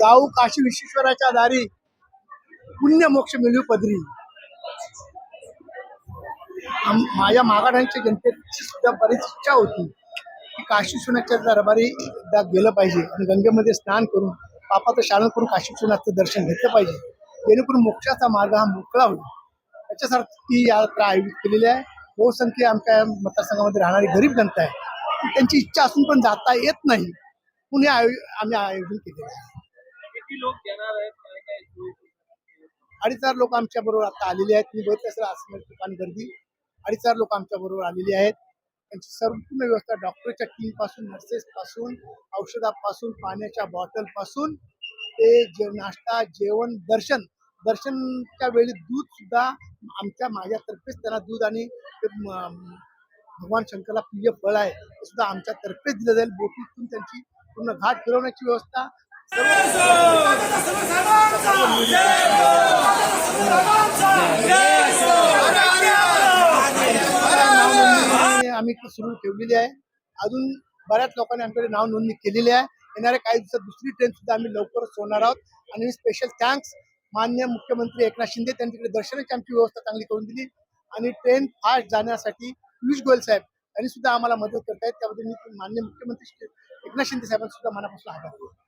जाऊ काशी विश्वेश्वराच्या दारी पुण्य मोक्ष मिळू पदरी. माझ्या मागाड्यांच्या जनतेची सुद्धा बरीच इच्छा होती की काशी सुनाच्या दरबारी एकदा गेलं पाहिजे आणि गंगेमध्ये स्नान करून पापाचं शालन करून काशी विश्वनाथचं दर्शन घेतलं पाहिजे. जेणेकरून मोक्षाचा मार्ग हा मोकळा होईल. त्याच्यासाठी ती यात्रा आयोजित केलेली आहे. बहुसंख्य आमच्या मतदारसंघामध्ये राहणारी गरीब जनता आहे. त्यांची इच्छा असून पण जाता येत नाही. पुणे आयो आम्ही आयोजन केलेलं आहे. सुविधा? अडीच हजार लोक आमच्या बरोबर आता आलेले आहेत. मी बघितलं असेल असं ठिकाणी गर्दी. अडीच हजार लोक आमच्या बरोबर आलेले आहेत. त्यांची संपूर्ण व्यवस्था डॉक्टरच्या टीमपासून नर्सेस पासून औषधापासून पाण्याच्या बॉटलपासून ते जे नाश्ता जेवण दर्शन दर्शनच्या वेळी दूध सुद्धा आमच्या माझ्यातर्फेच त्यांना दूध आणि भगवान शंकरला प्रिय फळ आहे ते सुद्धा आमच्यातर्फेच दिलं जाईल. बोटीतून त्यांची पूर्ण घाट फिरवण्याची व्यवस्था आम्ही सुरू ठेवलेली आहे. अजून बऱ्याच लोकांनी आमच्याकडे नाव नोंदणी केलेली आहे. येणाऱ्या काही दिवसात दुसरी ट्रेन सुद्धा आम्ही लवकरच सोडणार आहोत. आणि स्पेशल थँक्स मान्य मुख्यमंत्री एकनाथ शिंदे त्यांनी तिकडे दर्शनाची आमची व्यवस्था चांगली करून दिली. आणि ट्रेन फास्ट जाण्यासाठी पियुष गोयल साहेब यांनी सुद्धा आम्हाला मदत करतायत. त्याबद्दल मी मान्य मुख्यमंत्री श्री एकनाथ शिंदे साहेबांना सुद्धा मनापासून आभार.